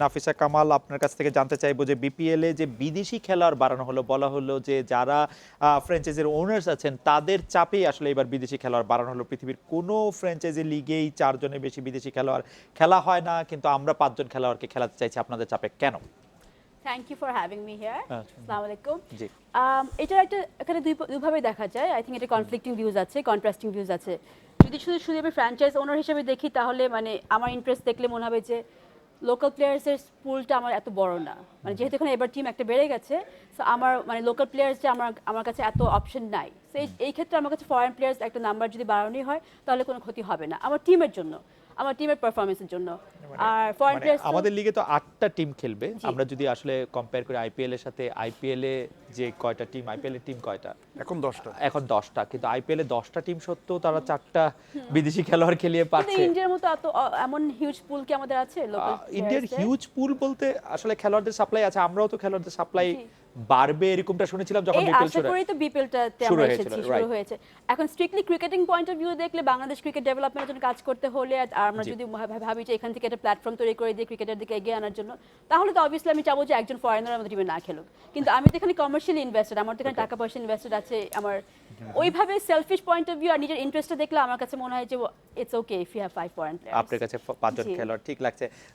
নাফিসা কামাল আপনার কাছ থেকে জানতে চাইব যে বিপিএল এ যে বিদেশি খেলোয়াড় বাড়ানো হলো বলা হলো যে যারা ফ্র্যাঞ্চাইজির ওনার্স আছেন তাদের চাপেই আসলে এবার বিদেশি খেলোয়াড় বাড়ানো হলো। পৃথিবীর কোনো ফ্র্যাঞ্চাইজি লিগেই চারজনের বেশি বিদেশি খেলোয়াড় খেলা হয় না কিন্তু আমরা পাঁচজন খেলোয়াড়কে খেলাতে চাইছি আপনাদের চাপে কেন? Thank you for having me here. আসসালামু আলাইকুম জি। এটার একটা এখানে দুই দুইভাবে দেখা যায়। আই থিঙ্ক এটা কনফ্লিক্টিং ভিউজ আছে কন্ট্রাস্টিং ভিউজ আছে। যদি শুধু শুধু আমি ফ্র্যাঞ্চাইজ ওনার হিসেবে দেখি তাহলে মানে আমার ইন্টারেস্ট দেখলে মনে হবে যে লোকাল প্লেয়ার্সের পুলটা আমার এত বড় না। মানে যেহেতু এখানে এবার টিম একটা বেড়ে গেছে সো আমার মানে লোকাল প্লেয়ার্স যে আমার আমার কাছে এত অপশন নাই। সো এই ক্ষেত্রে আমার কাছে ফরেন প্লেয়ার্স একটা নাম্বার যদি বাড়ানোই হয় তাহলে কোনো ক্ষতি হবে না। আমার টিমের জন্য আমার টিমের পারফরমেন্সের জন্য। আর ফরেন মানে আমাদের লিগে তো আটটা টিম খেলবে। আমরা যদি আসলে কম্পেয়ার করি আইপিএল এর সাথে আইপিএল এ যে কয়টা টিম আইপিএল এর টিম কয়টা? এখন দশটা। এখন দশটা কিন্তু আইপিএল এ দশটা টিম সত্ত্বেও তারা চারটা বিদেশি খেলোয়াড় খেলিয়ে কিন্তু পাচ্ছে। ইন্ডিয়ার মতো এত এমন হিউজ পুল কি আমাদের আছে লোকাল ইন্ডিয়ার হিউজ পুল বলতে আসলে খেলোয়াড়দের সাপ্লাই আছে আমরাও তো খেলোয়াড়দের সাপ্লাই। বাড়বে এরকমটা শুনেছিলাম যখন বিপিএল শুরু করেই তো বিপিএলটাতে আমরা এসেছি শুরু হয়েছে। এখন strictly cricketing point of view দেখলে বাংলাদেশ ক্রিকেট ডেভেলপমেন্টের জন্য কাজ করতে হলে আর আমরা। যদি ভাবি যে এখান থেকে একটা প্ল্যাটফর্ম তৈরি করে দিয়ে ক্রিকেটের দিকে এগিয়ে আনার জন্য তাহলে তো অবভিয়াসলি আমি চাবো যে একজন ফরেনার আমাদের টিমে না খেলুক। কিন্তু আমি তো এখানে কমার্শিয়ালি ইনভেস্টেড আমার তো এখানে টাকা পয়সা ইনভেস্টেড আছে আমার ওইভাবে সেলফিশ পয়েন্ট অফ ভিউ আর নিজের ইন্টারেস্টটা দেখলে আমার কাছে মনে হয় যে it's okay if you have five point আপনার কাছে পাঁচজন খেলোয়াড় ঠিক লাগছে।